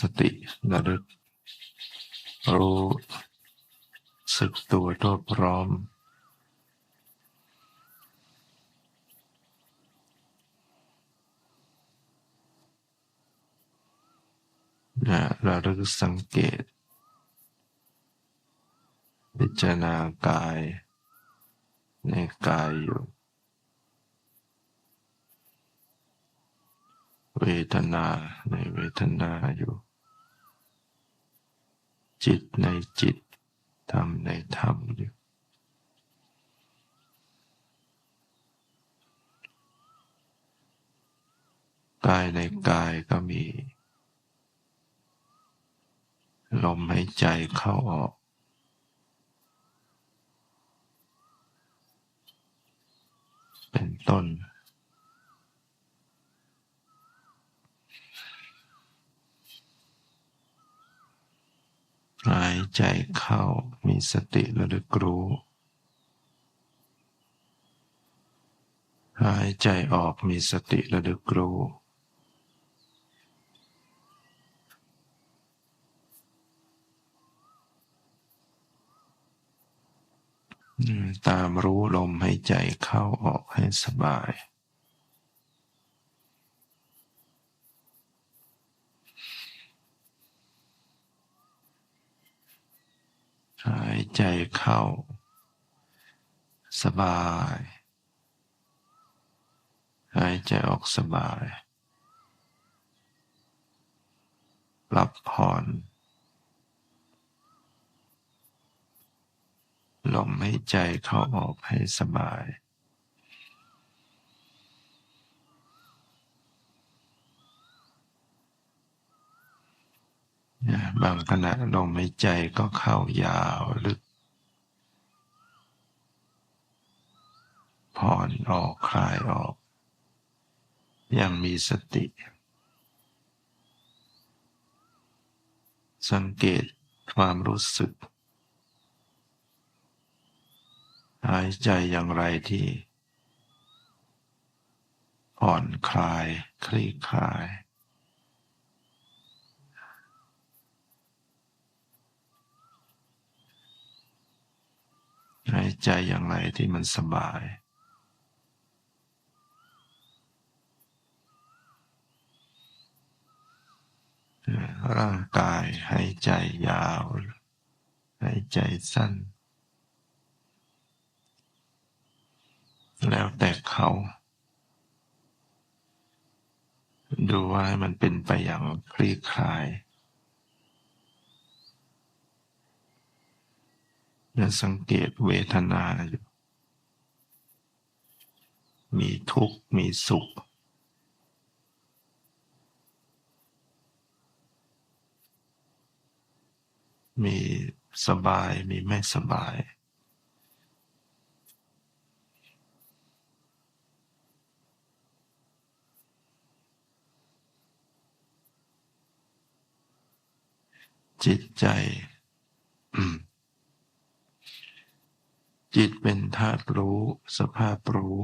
สติระลึก รู้สึกตัวทั่วพร้อมนะระลึกสังเกต พิจารณากายในกายอยู่ เวทนาในเวทนาอยู่ จิตในจิต ธรรมในธรรมอยู่ กายในกายก็มี ลมหายใจเข้าออกเป็นต้น หายใจเข้ามีสติระลึกรู้ หายใจออกมีสติระลึกรู้ ตามรู้ลมหายใจเข้าออกให้สบาย หายใจเข้า สบาย หายใจออกสบายรับผ่อน ลมหายใจเข้าออกให้สบาย บางขณะลมหายใจก็เข้ายาวลึก ผ่อนออกคลายออก อยังมีสติ สังเกตความรู้สึก หายใจอย่างไรที่ผ่อนคลาย คลี่คลาย หาย ใจอย่างไรที่มันสบาย ร่างกายหายใจยาวหายใจสั้น แล้วแต่เขาดูว่าให้มันเป็นไปอย่างคลี่คลาย และสังเกตเวทนาอยู่ มีทุกข์ มีสุข มีสบาย มีไม่สบาย จิตใจ จิตเป็นธาตุรู้ สภาพรู้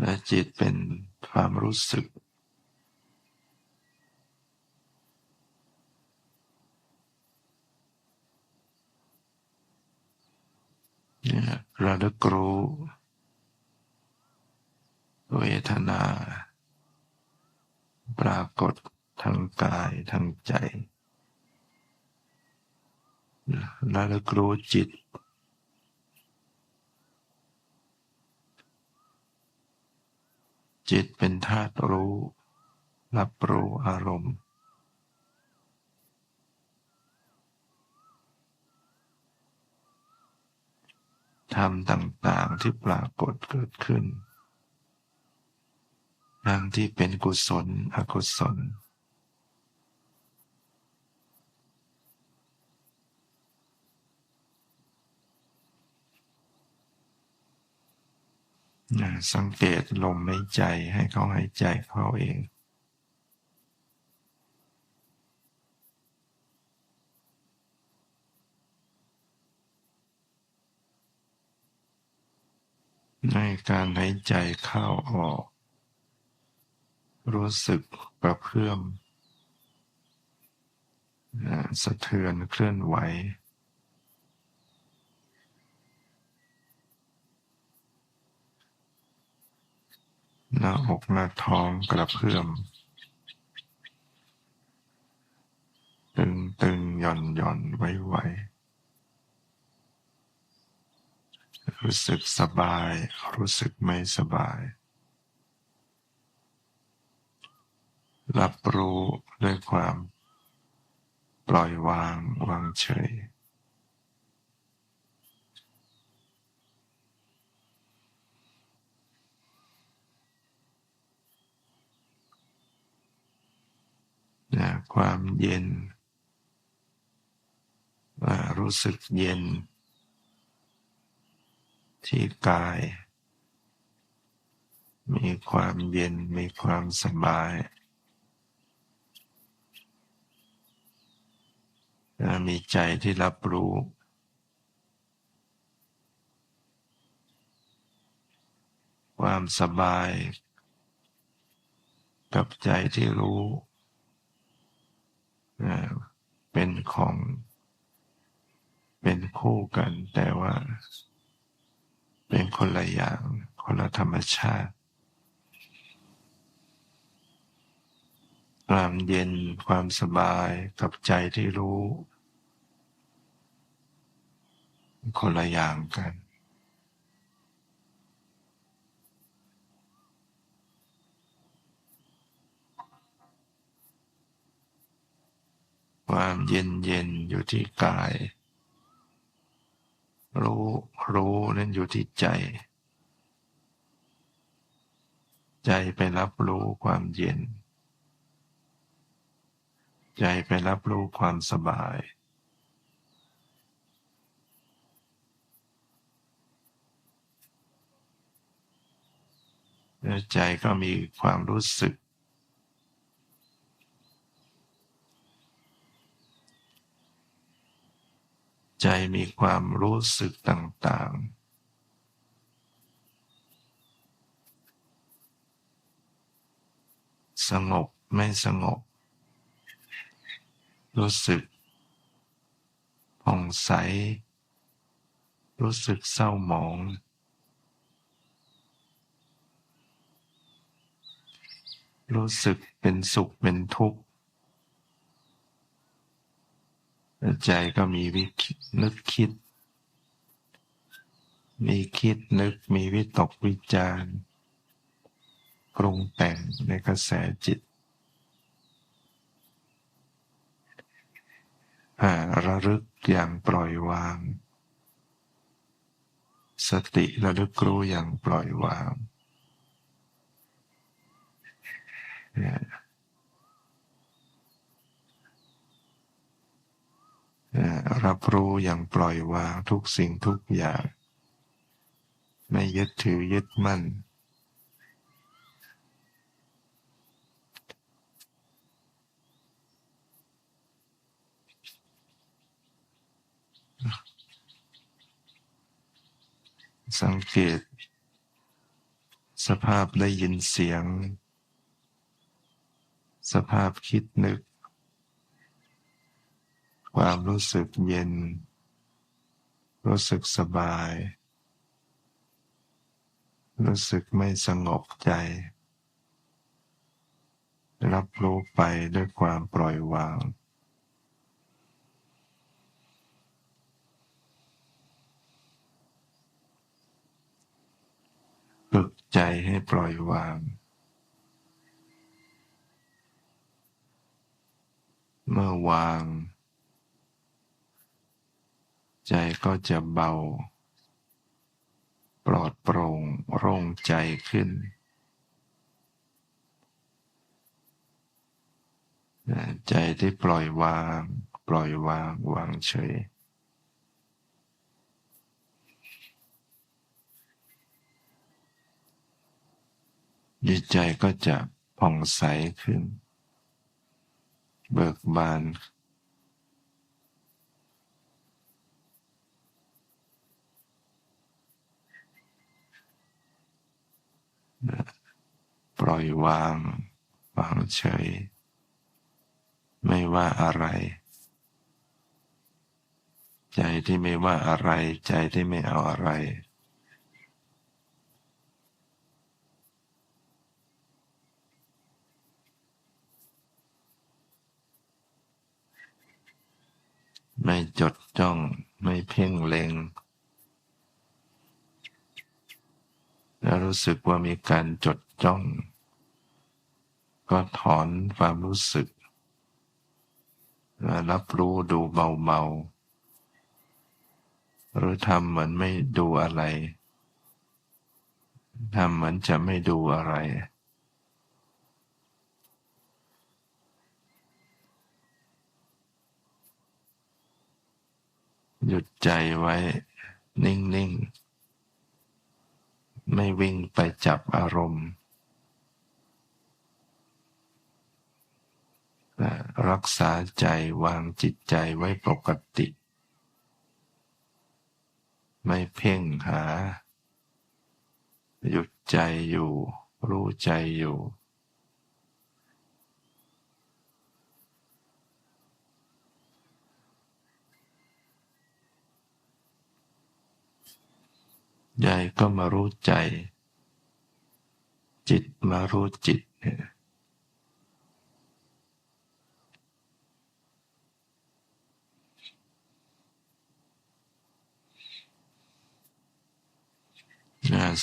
และจิตเป็นความรู้สึกเนี่ยระลึกรู้เวทนา ปรากฏ ทางกายทางใจระลึกรู้จิต จิตเป็นธาตุรู้ รับรู้อารมณ์ ธรรมต่างๆที่ปรากฏเกิดขึ้น ทั้งที่เป็นกุศล อกุศล สังเกตลมหายใจให้เขาหายใจเขาเองในการหายใจเข้าออก รู้สึกกระเพื่อมสะเทือนเคลื่อนไหว หน้าอกหน้าท้องกระเพื่อม ตึงตึงหย่อนหย่อนไว้ไวรู้สึกสบาย รู้สึกไม่สบาย รับรู้ด้วยความปล่อยวางวางเฉย นะความเย็น รู้สึกเย็น ที่กาย มีความเย็นมีความสบายนะมีใจที่รับรู้ความสบาย กับใจที่รู้ เป็นของ เป็นคู่กัน แต่ว่า เป็นคนละอย่าง คนละธรรมชาติความเย็นความสบายกับใจที่รู้ คนละอย่างกัน ความ เย็นเย็นอยู่ที่กาย รู้รู้นั่นอยู่ที่ใจ ใจไปรับรู้ความเย็น ใจไปรับรู้ความสบาย ใจก็มีความรู้สึก มีความรู้สึกต่างๆสงบไม่สงบ รู้สึกผ่องใส รู้สึกเศร้าหมอง รู้สึกเป็นสุขเป็นทุกข์ ใจก็มีวิคิดนึกคิด มีคิดนึกมีวิตกวิจารปรุงแต่งในกระแสจิตอ่าระลึกอย่างปล่อยวาง สติระลึกรู้อย่างปล่อยวางเนี่ย รับรู้อย่างปล่อยวางทุกสิ่งทุกอย่าง ไม่ยึดถือยึดมั่น สังเกต สภาพได้ยินเสียง สภาพคิดนึก ความรู้สึกเย็น รู้สึกสบาย รู้สึกไม่สงบใจ รับรู้ไปด้วยความปล่อยวางฝึกใจให้ปล่อยวาง เมื่อวาง ใจก็จะเบา ปลอดโปร่งโล่งใจขึ้น ใจที่ปล่อยวาง ปล่อยวาง วางเฉยจิตใจก็จะผ่องใสขึ้น เบิกบาน ปล่อยวางวางเฉย ไม่ว่าอะไร ใจที่ไม่ว่าอะไร ใจที่ไม่เอาอะไร ไม่จดจ้อง ไม่เพ่งเล็ง แล้วรู้สึกว่ามีการจดจ้อง ก็ถอนความรู้สึก รับรู้ดูเบาๆ หรือทำเหมือนไม่ดูอะไร ทำเหมือนจะไม่ดูอะไรหยุดใจไว้ นิ่ง ๆ ไม่วิ่งไปจับอารมณ์ รักษาใจวางจิตใจไว้ปกติ ไม่เพ่งหา หยุดใจอยู่ รู้ใจอยู่ ใจก็มารู้ใจ จิตมารู้จิตเนี่ย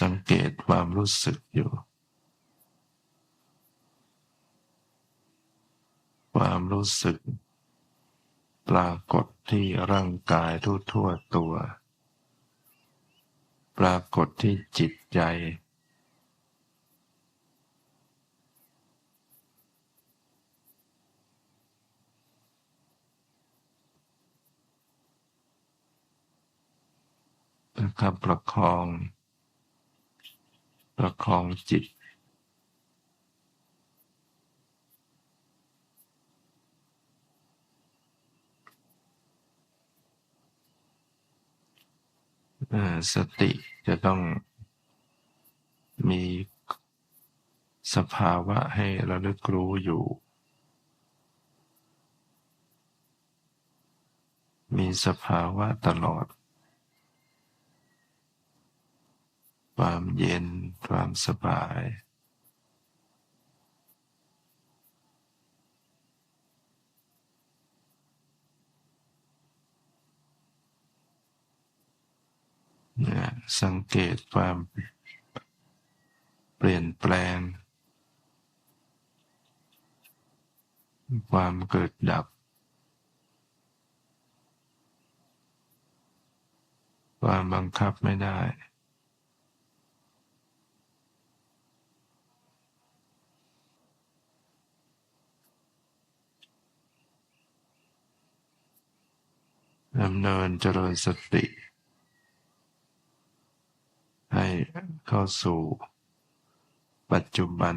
สังเกตความรู้สึกอยู่ ความรู้สึก ปรากฏที่ร่างกายทั่วทั่วตัว ปรากฏที่จิตใจ ประคับประคอง ประคองจิต สติจะต้องมีสภาวะให้ระลึกรู้อยู่ มีสภาวะตลอด ความเย็นความสบาย สังเกตความเปลี่ยนแปลง ความเกิดดับ ความบังคับไม่ได้ดำเนินเจริญสติ ให้เข้าสู่ ปัจจุบัน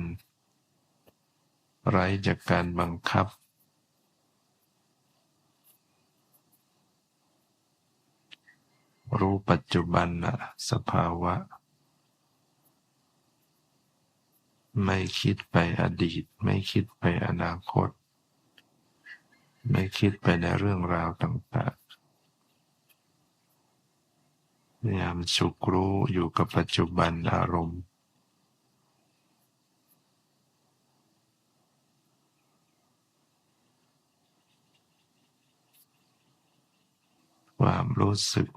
ไร้จากการบังคับ รู้ปัจจุบันนะสภาวะ ไม่คิดไปอดีต ไม่คิดไปอนาคต ไม่คิดไปในเรื่องราวต่าง พยายามสุกรู้อยู่กับปัจจุบันอารมณ์ ความรู้สึก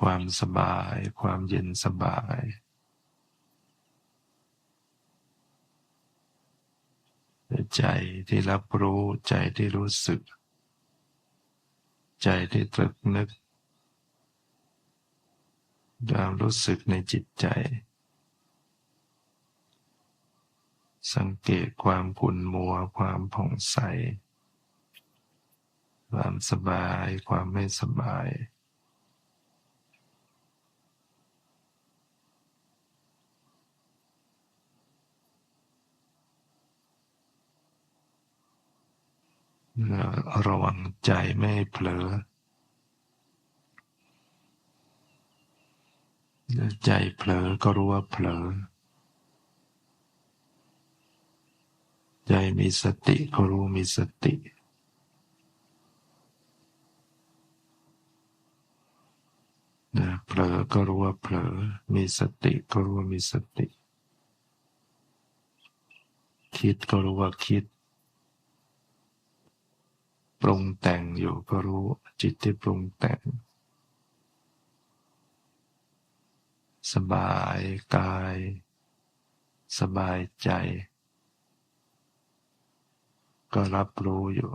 ความสบาย ความเย็นสบาย ใจที่รับรู้ใจที่รู้สึก ใจที่ตรึกนึกความรู้สึกในจิตใจ สังเกตความขุ่นมัว ความผ่องใส ความสบาย ความไม่สบาย ระวังใจไม่เผลอ ใจเผลอก็รู้ว่าเผลอ ใจมีสติก็รู้มีสตินะเผลอก็รู้ว่าเผลอ มีสติก็รู้ว่ามีสติ คิดก็รู้ว่าคิด ปรุงแต่งอยู่ก็รู้จิตที่ปรุงแต่ง สบายกาย สบายใจ ก็รับรู้อยู่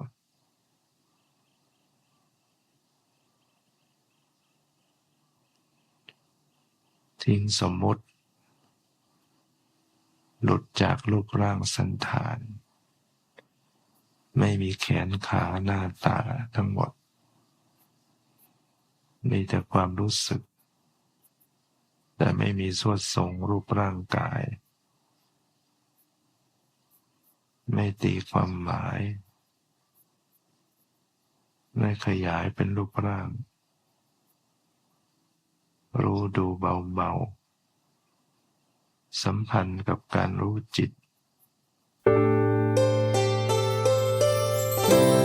ทิ้งสมมุติ หลุดจากรูปร่างสันฐาน ไม่มีแขนขาหน้าตาทั้งหมด มีแต่ความรู้สึก แต่ไม่มีสวดทรงรูปร่างกาย ไม่ตีความหมาย ไม่ขยายเป็นรูปร่าง รู้ดูเบาๆ สัมพันธ์กับการรู้จิต Thank you.